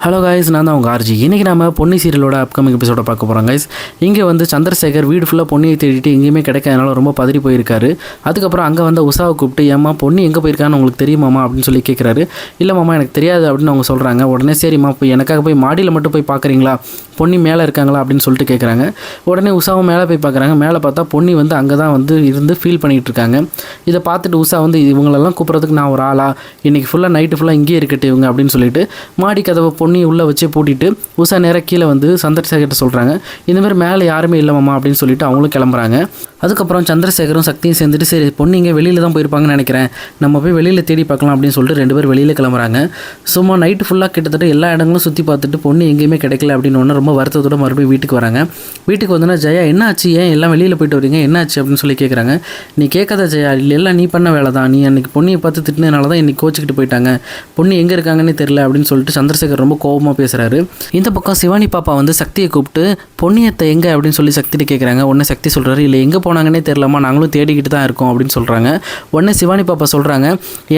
Hello guys நான் தான் உங்கள் ஆர்ஜி இன்றைக்கி நம்ம பொன்னி சீரியலோட அப்கமிங் எபிசோட பார்க்க போகிறோம் guys. இங்கே வந்து சந்திரசேகர் வீடு ஃபுல்லாக பொன்னியை தேடிட்டு எங்கேயுமே கிடைக்காதனால ரொம்ப பதறி போயிருக்காரு. அதுக்கப்புறம் அங்கே வந்து உஷாவை கூப்பிட்டு ஏம்மா பொன்னி எங்கே போயிருக்கான்னு உங்களுக்கு தெரியுமாமா அப்படின்னு சொல்லி கேட்குறாரு இல்லை மாமா எனக்கு தெரியாது அப்படின்னு அவங்க சொல்கிறாங்க உடனே சரிம்மா போய் எனக்காக போய் மாடியில் மட்டும் போய் பார்க்குறீங்களா பொன்னி மேலே இருக்காங்களா? அப்படின்னு சொல்லிட்டு கேட்குறாங்க உடனே உஷாவும் மேலே போய் பார்க்குறாங்க மேலே பார்த்தா பொன்னி வந்து அங்கே தான் வந்து இருந்து ஃபீல் பண்ணிகிட்டு இருக்காங்க. இதை பார்த்துட்டு உஷா வந்து இவங்களெல்லாம் கூப்பிட்றதுக்கு நான் ஒரு ஆளா? இன்றைக்கி ஃபுல்லாக நைட்டு ஃபுல்லாக இங்கேயே இருக்கட்டு இவங்க அப்படின்னு சொல்லிட்டு மாடி கதவை பொண்ணையும் உள்ளே வச்சு பூட்டிட்டு உஷா நேராக கீழே வந்து சந்திரசேகர்கிட்ட சொல்கிறாங்க இந்த மாதிரி மேலே யாருமே இல்லை மாமா அப்படின்னு சொல்லிட்டு அவங்களும் கிளம்புறாங்க. அதுக்கப்புறம் சந்திரசேகரும் சக்தியும் சேர்ந்துட்டு சரி பொண்ணு இங்கே வெளியில் தான் போயிருப்பாங்கன்னு நினைக்கிறேன். நம்ம போய் வெளியில் தேடி பார்க்கலாம் அப்படின்னு சொல்லிட்டு ரெண்டு பேர் வெளியில் கிளம்புறாங்க. சும்மா நைட்டு ஃபுல்லாக கிட்டத்தட்ட எல்லா இடங்களும் சுற்றி பார்த்துட்டு பொண்ணு எங்கேயுமே கிடைக்கல அப்படின்னு ஒன்று ரொம்ப வருத்தத்தோட மறுபடியும் வீட்டுக்கு வராங்க. வீட்டுக்கு வந்தோன்னா ஜெயா என்ன ஆச்சு ஏன் எல்லாம் வெளியில் போயிட்டு வரீங்க? என்ன ஆச்சு அப்படின்னு சொல்லி கேட்குறாங்க நீ கேட்காத ஜெயா இல்லை எல்லாம் நீ பண்ண வேலை தான். நீ அன்றைக்கி பொண்ணியை பார்த்து திட்டினதுனால தான் இன்றைக்கி கோச்சிக்கிட்டு போயிட்டாங்க. பொண்ணு எங்கே இருக்காங்கன்னு தெரில அப்படின்னு சொல்லிட்டு சந்திரசேகர் ரொம்ப கோபமாக பேசுகிறாரு இந்த பக்கம் சிவானி பாப்பா வந்து சக்தியை கூப்பிட்டு பொன்னியத்தை எங்கே? அப்படின்னு சொல்லி சக்திட்டு கேட்குறாங்க உடனே சக்தி சொல்கிறாரு இல்லை எங்கே போனாங்கன்னே தெரியலம்மா நாங்களும் தேடிக்கிட்டு தான் இருக்கோம் அப்படின்னு சொல்கிறாங்க உடனே சிவானி பாப்பா சொல்கிறாங்க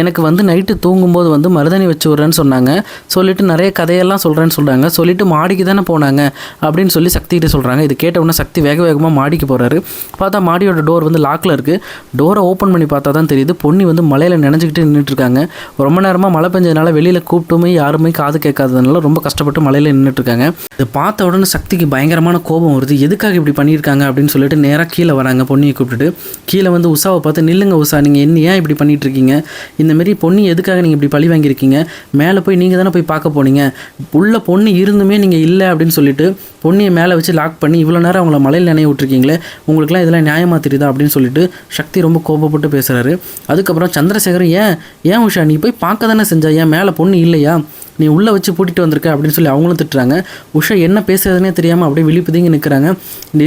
எனக்கு வந்து நைட்டு தூங்கும்போது வந்து மருதாணி வச்சு விட்றேன்னு சொன்னாங்க. சொல்லிட்டு நிறைய கதையெல்லாம் சொல்கிறேன்னு சொல்கிறாங்க சொல்லிட்டு மாடிக்கு தானே போனாங்க அப்படின்னு சொல்லி சக்திகிட்ட சொல்கிறாங்க இது கேட்ட உடனே சக்தி வேக வேகமாக மாடிக்கு போகிறாரு பார்த்தா மாடியோட டோர் வந்து லாக்கில் இருக்குது டோரை ஓப்பன் பண்ணி பார்த்தா தான் தெரியுது பொன்னி வந்து மலையில் நினைஞ்சிக்கிட்டு நின்றுட்டு இருக்காங்க. ரொம்ப நேரமாக மழை பெஞ்சதுனால வெளியில் கூப்பிட்டுமே யாருமே காது கேட்காததுனால ரொம்ப கஷ்டப்பட்டு மலையில் நின்றுட்டுருக்காங்க இது பார்த்த உடனே சக்திக்கு பயங்கரமான கோபம் வருது. எதுக்காக இப்படி பண்ணியிருக்காங்க அப்படின்னு சொல்லிட்டு நேராக கீழே வராங்க பொன்னியை கூப்பிட்டுட்டு. கீழே வந்து உஷாவை பார்த்து நில்லுங்க உஷா நீங்கள் என்ன ஏன் இப்படி பண்ணிகிட்ருக்கீங்க இந்தமாரி பொண்ணு எதுக்காக நீங்கள் இப்படி பழி வாங்கியிருக்கீங்க? மேலே போய் நீங்கள் தானே போய் பார்க்க போனீங்க. உள்ள பொண்ணு இருந்துமே நீங்கள் இல்லை அப்படின்னு சொல்லிட்டு பொண்ணியை மேலே வச்சு லாக் பண்ணி இவ்வளோ நேரம் அவங்கள மலையில் நினைவு விட்டுருக்கீங்களே உங்களுக்குலாம் இதெல்லாம் நியாயமாக தெரியுதா? அப்படின்னு சொல்லிட்டு சக்தி ரொம்ப கோபப்பட்டு பேசுகிறாரு அதுக்கப்புறம் சந்திரசேகர் ஏன் ஏன் உஷா நீ போய் பார்க்க தானே செஞ்சா? ஏன் மேலே பொண்ணு இல்லையா? நீ உள்ளே வச்சு பூட்டிட்டு வந்திருக்க அப்படின்னு சொல்லி அவங்களும் திட்டுறாங்க. உஷா என்ன பேசுறதுனே தெரியாமல் அப்படியே விழிப்புதிங்க நிற்கிறாங்க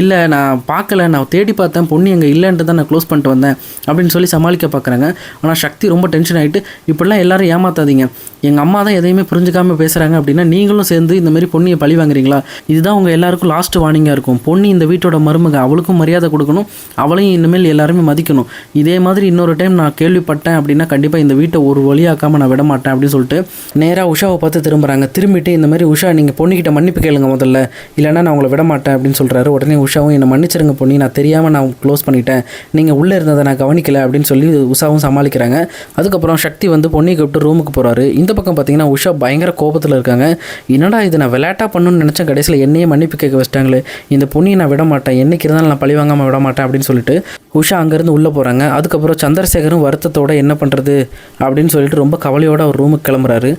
இல்லை நான் பார்க்கல நான் தேடி பார்த்தேன் பொண்ணு எங்கே இல்லைன்ட்டு தான் நான் க்ளோஸ் பண்ணிட்டு வந்தேன் அப்படின்னு சொல்லி சமாளிக்க பார்க்குறாங்க. ஆனால் சக்தி ரொம்ப டென்ஷன் ஆகிட்டு இப்படிலாம் எல்லாரும் ஏமாத்தாதீங்க. எங்கள் அம்மா தான் எதையுமே புரிஞ்சுக்காம பேசுகிறாங்க அப்படின்னா நீங்களும் சேர்ந்து இந்த மாதிரி பொண்ணியை பழி வாங்குறீங்களா? இதுதான் உங்கள் எல்லாருக்கும் லாஸ்ட் வார்னிங்காக இருக்கும். பொண்ணு இந்த வீட்டோட மருமக அவளுக்கும் மரியாதை கொடுக்கணும் அவளையும் இனிமேல் எல்லாருமே மதிக்கணும். இதே மாதிரி இன்னொரு டைம் நான் கேள்விப்பட்டேன் அப்படின்னா கண்டிப்பாக இந்த வீட்டை ஒரு வழியாக்காமல் நான் விட மாட்டேன் அப்படின்னு சொல்லிட்டு நேராக உஷாவை பார்த்து திரும்புகிறாங்க திரும்பிட்டு இந்த மாதிரி உஷா நீங்கள் பொண்ணுக்கிட்ட மன்னிப்பு கேளுங்க முதல்ல. இல்லைன்னா நான் உங்களை விட மாட்டேன் அப்படின்னு சொல்கிறாரு உடனே உஷாவும் என்னை மன்னிச்சிருங்க பொண்ணி நான் தெரியாமல் நான் க்ளோஸ் பண்ணிட்டேன். நீங்கள் உள்ளே இருந்ததை நான் கவனிக்கல அப்படின்னு சொல்லி உஷாவும் சமாளிக்கிறாங்க. அதுக்கப்புறம் சக்தி வந்து பொண்ணியை கூப்பிட்டு ரூமுக்கு போகிறாரு இந்த பக்கம் பார்த்தீங்கன்னா உஷா பயங்கர கோபத்தில் இருக்காங்க. என்னடா இது நான் விளையாட்டா பண்ணணும்னு நினச்சேன். கடைசியில் என்னையே மன்னிப்பு கேட்க வச்சிட்டாங்களே. இந்த பொண்ணியை நான் விட மாட்டேன். என்னைக்கு இருந்தாலும் நான் பழி வாங்காமல் விட மாட்டேன் அப்படின்னு சொல்லிட்டு உஷா அங்கேருந்து உள்ளே போகிறாங்க அதுக்கப்புறம் சந்திரசேகரும் வருத்தத்தோட என்ன பண்ணுறது அப்படின்னு சொல்லிட்டு ரொம்ப கவலையோட அவர் ரூமுக்கு கிளம்புறாரு.